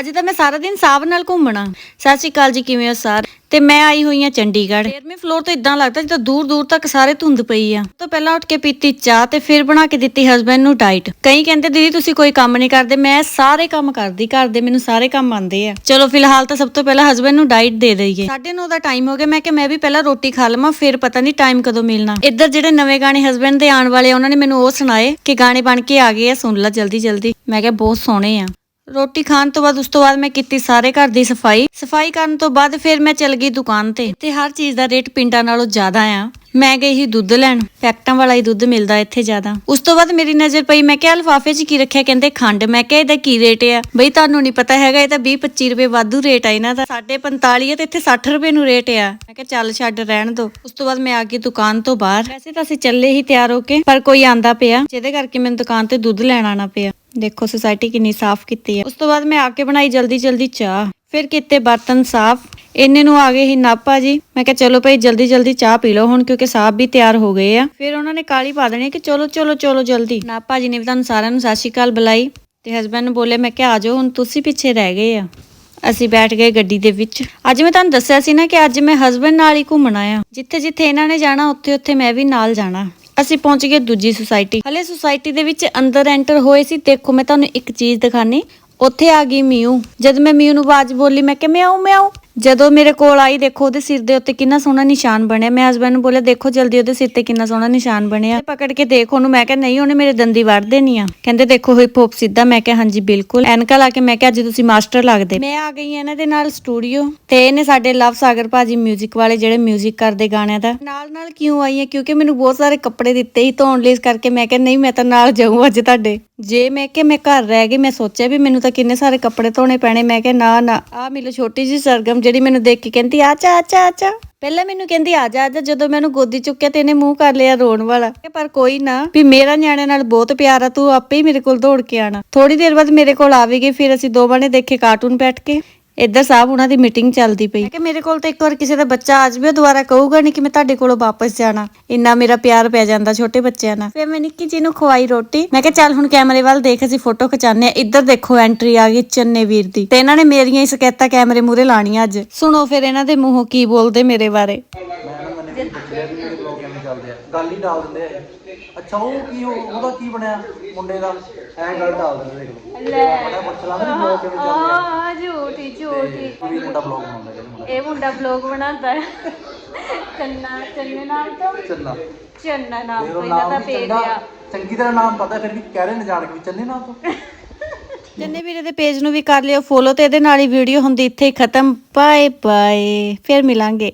ਅੱਜ ਤਾਂ ਮੈਂ ਸਾਰਾ ਦਿਨ ਸਾਬ ਨਾਲ ਘੁੰਮਣਾ। ਸਤਿ ਸ਼੍ਰੀ ਅਕਾਲ ਜੀ ਕਿਵੇਂ ਹੋ ਸਾਰ? ਤੇ ਮੈਂ ਆਈ ਹੋਈ ਆ ਚੰਡੀਗੜ੍ਹ। ਫੇਰਵੇਂ ਫਲੋਰ ਤੋਂ ਇਦਾਂ ਲੱਗਦਾ ਜਿੱਦਾਂ ਦੂਰ ਦੂਰ ਤੱਕ ਸਾਰੇ ਧੁੰਦ ਪਈ ਆ। ਤੋਂ ਪਹਿਲਾਂ ਉੱਠ ਕੇ ਪੀਤੀ ਚਾਹ ਤੇ ਫਿਰ ਬਣਾ ਕੇ ਦਿੱਤੀ ਹਸਬੰਡ ਨੂੰ ਡਾਈਟ ਕਈ ਕਹਿੰਦੇ ਦੀਦੀ ਤੁਸੀਂ ਕੋਈ ਕੰਮ ਨਹੀਂ ਕਰਦੇ। ਮੈਂ ਸਾਰੇ ਕੰਮ ਕਰਦੀ ਘਰ ਦੇ ਮੈਨੂੰ ਸਾਰੇ ਕੰਮ ਆਉਂਦੇ ਆ। ਚਲੋ ਫਿਲਹਾਲ ਤਾਂ ਸਭ ਤੋਂ ਪਹਿਲਾਂ ਹਸਬੰਡ ਨੂੰ ਡਾਈਟ ਦੇ ਦਈਏ। 9:30 ਦਾ ਟਾਈਮ ਹੋ ਗਿਆ। ਮੈਂ ਕਿ ਮੈਂ ਵੀ ਪਹਿਲਾਂ ਰੋਟੀ ਖਾ ਲਵਾਂ ਫਿਰ ਪਤਾ ਨਹੀਂ ਟਾਈਮ ਕਦੋਂ ਮਿਲਣਾ। ਇੱਧਰ ਜਿਹੜੇ ਨਵੇਂ ਗਾਣੇ ਹਸਬੰਡ ਦੇ ਆਉਣ ਵਾਲੇ ਆ, ਉਹਨਾਂ ਨੇ ਮੈਨੂੰ ਉਹ ਸੁਣਾਏ ਕਿ ਗਾਣੇ ਬਣ ਕੇ ਆ ਗਏ ਆ। ਸੁਣ ਲੈ ਜਲਦੀ ਜਲਦੀ। ਮੈਂ ਕਿਹਾ ਬਹੁਤ ਸੋਹਣੇ ਆ। ਰੋਟੀ ਖਾਣ ਤੋਂ ਬਾਅਦ ਉਸ ਤੋਂ ਬਾਅਦ ਮੈਂ ਕੀਤੀ ਸਾਰੇ ਘਰ ਦੀ ਸਫ਼ਾਈ। ਸਫ਼ਾਈ ਕਰਨ ਤੋਂ ਬਾਅਦ ਫਿਰ ਮੈਂ ਚਲ ਗਈ ਦੁਕਾਨ ਤੇ। ਤੇ ਹਰ ਚੀਜ਼ ਦਾ ਰੇਟ ਪਿੰਡਾਂ ਨਾਲੋਂ ਜ਼ਿਆਦਾ ਆ। ਮੈਂ ਗਈ ਸੀ ਦੁੱਧ ਲੈਣ। ਪੈਕਟਾਂ ਵਾਲਾ ਹੀ ਦੁੱਧ ਮਿਲਦਾ ਇੱਥੇ ਜ਼ਿਆਦਾ। ਉਸ ਤੋਂ ਬਾਅਦ ਮੇਰੀ ਨਜ਼ਰ ਪਈ। ਮੈਂ ਕਿਹਾ, ਲਿਫਾਫੇ 'ਚ ਕੀ ਰੱਖਿਆ? ਕਹਿੰਦੇ, ਖੰਡ। ਮੈਂ ਕਿਹਾ, ਇਹਦਾ ਕੀ ਰੇਟ ਆ? ਬਈ, ਤੁਹਾਨੂੰ ਨਹੀਂ ਪਤਾ ਹੈਗਾ, ਇਹ ਤਾਂ 20 25 ਰੁਪਏ ਵਾਧੂ ਰੇਟ ਆ ਇਹਨਾਂ ਦਾ। ਸਾਡੇ 45 ਆ ਤੇ ਇੱਥੇ 60 ਰੁਪਏ ਨੂੰ ਰੇਟ ਆ। ਮੈਂ ਕਿਹਾ, ਚੱਲ ਛੱਡ, ਰਹਿਣ ਦੋ। ਉਸ ਤੋਂ ਬਾਅਦ ਮੈਂ ਆ ਗਈ ਦੁਕਾਨ ਤੋਂ ਬਾਹਰ। ਵੈਸੇ ਤਾਂ ਅਸੀਂ ਚੱਲੇ ਹੀ ਤਿਆਰ ਹੋ ਕੇ, ਪਰ ਕੋਈ ਆਂਦਾ ਪਿਆ। ਜਿਹਦੇ ਕਰਕੇ ਮੈਨੂੰ ਦੁਕਾਨ ਤੇ ਦੁੱਧ ਲੈਣ ਆਣਾ ਪਿਆ। ਦੇਖੋ ਸੁਸਾਇਟੀ ਕਿੰਨੀ ਸਾਫ਼ ਕੀਤੀ ਹੈ। ਉਸ ਤੋਂ ਬਾਅਦ ਮੈਂ ਆ ਕੇ ਬਣਾਈ ਜਲਦੀ ਜਲਦੀ ਚਾਹ। ਫਿਰ ਕੀਤੇ ਬਰਤਨ ਸਾਫ਼। ਇੰਨੇ ਨੂੰ ਆ ਗਏ ਹੀ ਨਾਪਾ ਜੀ। ਮੈਂ ਕਿਹਾ, ਚਲੋ ਭਾਈ, ਜਲਦੀ ਜਲਦੀ ਚਾਹ ਪੀ ਲਓ ਹੁਣ ਕਿਉਂਕਿ ਸਾਹਬ ਵੀ ਤਿਆਰ ਹੋ ਗਏ ਆ। ਫਿਰ ਉਹਨਾਂ ਨੇ ਕਾਲੀ ਪਾ ਦੇਣੀ ਕਿ, ਚਲੋ ਚਲੋ ਚਲੋ ਜਲਦੀ। ਨਾਪਾ ਜੀ ਨੇ ਵੀ ਤੁਹਾਨੂੰ ਸਾਰਿਆਂ ਨੂੰ ਸਤਿ ਸ਼੍ਰੀ ਅਕਾਲ ਬੁਲਾਈ ਤੇ ਹਸਬੰਡ ਨੂੰ ਬੋਲੇ ਮੈਂ ਕਿਹਾ, ਆ ਜਾਓ, ਹੁਣ ਤੁਸੀਂ ਪਿੱਛੇ ਰਹਿ ਗਏ ਆ। ਅਸੀਂ ਬੈਠ ਗਏ ਗੱਡੀ ਦੇ ਵਿੱਚ। ਅੱਜ ਮੈਂ ਤੁਹਾਨੂੰ ਦੱਸਿਆ ਸੀ ਨਾ ਕਿ ਅੱਜ ਮੈਂ ਹਸਬੰਡ ਨਾਲ ਹੀ ਘੁੰਮਣਾ ਆ। ਜਿੱਥੇ ਜਿੱਥੇ ਇਹਨਾਂ ਨੇ ਜਾਣਾ ਉੱਥੇ ਉੱਥੇ ਮੈਂ ਵੀ ਨਾਲ ਜਾਣਾ। ਅਸੀਂ ਪਹੁੰਚ ਗਏ ਦੂਜੀ ਸੁਸਾਇਟੀ। ਹਲੇ ਸੁਸਾਇਟੀ ਦੇ ਵਿੱਚ ਅੰਦਰ ਐਂਟਰ ਹੋਏ ਸੀ। ਦੇਖੋ, ਮੈਂ ਤੁਹਾਨੂੰ ਇੱਕ ਚੀਜ਼ ਦਿਖਾਣੀ ਉੱਥੇ ਆ ਗਈ ਮਿਊ। ਜਦ ਮੈਂ ਮਿਊ ਨੂੰ ਆਵਾਜ਼ ਬੋਲੀ, ਮੈਂ ਕਿ ਮਿਆਉ ਮਿਆਉ ਜਦੋਂ ਮੇਰੇ ਕੋਲ ਆਈ ਦੇਖੋ ਉਹਦੇ ਸਿਰ ਦੇ ਉੱਤੇ ਕਿੰਨਾ ਸੋਹਣਾ ਨਿਸ਼ਾਨ ਬਣਿਆ ਮੈਂ ਹਸਬੰਡ ਨੂੰ ਬੋਲਿਆ ਦੇਖੋ ਜਲਦੀ ਉਹਦੇ ਸਿਰ ਤੇ ਕਿੰਨਾ ਸੋਹਣਾ ਨਿਸ਼ਾਨ ਬਣਿਆ ਤੇ ਪਕੜ ਕੇ ਦੇਖ ਉਹਨੂੰ ਮੈਂ ਕਿਹਾ ਨਹੀਂ ਉਹਨੇ ਮੇਰੇ ਦੰਦੀ ਵੜ ਦੇਣੀ ਆ ਕਹਿੰਦੇ ਦੇਖੋ ਹਿਪ ਹੌਪ ਸਿੱਧਾ ਮੈਂ ਕਿਹਾ ਹਾਂਜੀ ਬਿਲਕੁਲ ਐਨਕਾ ਲਾ ਕੇ ਮੈਂ ਕਿਹਾ ਅੱਜ ਤੁਸੀਂ ਮਾਸਟਰ ਲੱਗਦੇ ਮੈਂ ਆ ਗਈ ਹਾਂ ਇਹਨਾਂ ਦੇ ਨਾਲ ਸਟੂਡੀਓ ਤੇ ਇਹਨੇ ਸਾਡੇ ਲਵ ਸਾਗਰ ਭਾਜੀ 뮤직 ਵਾਲੇ ਜਿਹੜੇ 뮤직 ਕਰਦੇ ਗਾਣਿਆਂ ਦਾ ਨਾਲ ਨਾਲ ਕਿਉਂ ਆਈ ਹੈ ਕਿਉਂਕਿ ਮੈਨੂੰ ਬਹੁਤ ਸਾਰੇ ਕੱਪੜੇ ਦਿੱਤੇ ਸੀ ਧੋਣ ਲਈ ਇਸ ਕਰਕੇ ਮੈਂ ਕਿਹਾ ਨਹੀਂ ਮੈਂ ਤਾਂ ਨਾਲ ਜਾਊਂ ਅੱਜ ਤੁਹਾਡੇ ਜੇ ਮੈਂ ਕਿ ਮੈਂ ਘਰ ਰਹਿ ਗਈ, ਮੈਂ ਸੋਚਿਆ ਵੀ ਮੈਨੂੰ ਤਾਂ ਕਿੰਨੇ ਸਾਰੇ ਕੱਪੜੇ ਧੋਣੇ ਪੈਣੇ, ਮੈਂ ਕਿਹਾ ਨਾ ਨਾ। ਆ ਮਿਲੋ ਛੋਟੀ ਜੀ ਸਰਗਮ ਜਿਹੜੀ ਮੈਨੂੰ ਦੇਖ ਕੇ ਕਹਿੰਦੀ, ਆ ਚਾ ਚਾ ਚਾ ਪਹਿਲਾਂ ਮੈਨੂੰ ਕਹਿੰਦੀ, ਆ ਜਾ ਆ ਜਾ। ਜਦੋਂ ਮੈਨੂੰ ਗੋਦੀ ਚੁੱਕਿਆ ਤੇ ਇਹਨੇ ਮੂੰਹ ਕਰ ਲਿਆ ਰੋਣ ਵਾਲਾ। ਪਰ ਕੋਈ ਨਾ, ਵੀ ਮੇਰਾ ਨਿਆਣੇ ਨਾਲ ਬਹੁਤ ਪਿਆਰ ਆ, ਤੂੰ ਆਪੇ ਹੀ ਮੇਰੇ ਕੋਲ ਦੌੜ ਕੇ ਆਣਾ ਥੋੜੀ ਦੇਰ ਬਾਅਦ ਮੇਰੇ ਕੋਲ ਆਵੇਗੀ ਫਿਰ ਅਸੀਂ ਦੋਵਾਂ ਨੇ ਦੇਖੇ ਕਾਰਟੂਨ ਬੈਠ ਕੇ। ਇੱਧਰ ਸਾਹਿਬ ਉਹਨਾਂ ਦੀ ਮੀਟਿੰਗ ਚੱਲਦੀ ਪਈ। ਕਿ ਮੇਰੇ ਕੋਲ ਤਾਂ ਇੱਕ ਵਾਰ ਕਿਸੇ ਦਾ ਬੱਚਾ ਆ ਜਾਵੇ ਉਹ ਦੁਬਾਰਾ ਕਹੂਗਾ ਨਹੀਂ ਕਿ ਮੈਂ ਤੁਹਾਡੇ ਕੋਲੋਂ ਵਾਪਸ ਜਾਣਾ। ਇੰਨਾ ਮੇਰਾ ਪਿਆਰ ਪੈ ਜਾਂਦਾ ਛੋਟੇ ਬੱਚਿਆਂ ਨਾਲ। ਫਿਰ ਮੈਂ ਨਿੱਕੀ ਜੀ ਨੂੰ ਖਵਾਈ ਰੋਟੀ। ਮੈਂ ਕਿਹਾ ਚੱਲ ਹੁਣ ਕੈਮਰੇ ਵੱਲ ਦੇਖ ਅਸੀਂ ਫੋਟੋ ਖਿਚਾਉਂਦੇ ਆ ਇੱਧਰ ਦੇਖੋ ਐਂਟਰੀ ਆ ਗਈ ਚੰਨੇ ਵੀਰ ਦੀ। ਤੇ ਇਹਨਾਂ ਨੇ ਮੇਰੀਆਂ ਹੀ ਸਕੈਤਾਂ ਕੈਮਰੇ ਮੂਰੇ ਲਾਣੀਆਂ ਅੱਜ। ਸੁਣੋ ਫਿਰ ਇਹਨਾਂ ਦੇ ਮੂੰਹੋਂ ਕੀ ਬੋਲਦੇ ਮੇਰੇ ਬਾਰੇ। ਪੁੱਛਿਆ ਵੀ ਬਲੌਗ ਕਿਵੇਂ ਚੱਲਦੇ ਆ। ਗੱਲ ਹੀ ਡਾਲ ਦਿੰਦੇ ਆ ਅੱਛਾ ਉਹ ਕੀ ਉਹ- ਉਹਦਾ ਕੀ ਬਣਿਆ ਮੁੰਡੇ ਦਾ? ਐ ਗੱਲ ਡਾਲ ਦਿੰਦੇ ਦੇਖ ਲਓ। ਲੈ। ਮੈਂ ਪੁੱਛ ਲਾਂ ਵੀ ਬਲੌਗ ਕਿਵੇਂ ਚੱਲਦੇ ਆ। ਆ ਝੂਠੀ ਝੂਠੀ। ਕੁੜੀ ਮੁੰਡਾ ਬਲੌਗ ਬਣਾਉਂਦਾ ਮੁੰਡਾ। ਇਹ ਮੁੰਡਾ ਬਲੌਗ ਬਣਾਉਂਦਾ। ਹੈ ਚੰਨਾ ਚੰਨੇ ਨਾਮ ਤੋਂ? ਚੰਨਾ। ਚੰਨਾ ਨਾਮ ਤੋਂ ਉਹ ਇਹਨਾਂ ਨਾਮ ਦਾ ਵੀ ਪੇਜ ਚੰਗਾ। ਆ ਚੰਗੀ ਤਰ੍ਹਾਂ ਨਾਮ ਪਤਾ ਫਿਰ ਵੀ ਕਹਿ ਰਹੇ ਨੇ ਜਾਣ ਕੇ ਵੀ ਚੰਨੇ ਨਾਮ ਤੋਂ। ਜੰਨੇ ਵੀਰੇ ਦੇ ਪੇਜ ਨੂੰ ਵੀ ਕਰ ਲਿਓ ਫੋਲੋ ਤੇ ਇਹਦੇ ਨਾਲ ਹੀ ਵੀਡੀਓ ਹੁੰਦੀ ਇੱਥੇ ਹੀ ਖਤਮ। ਬਾਏ ਬਾਏ ਫਿਰ ਮਿਲਾਂਗੇ।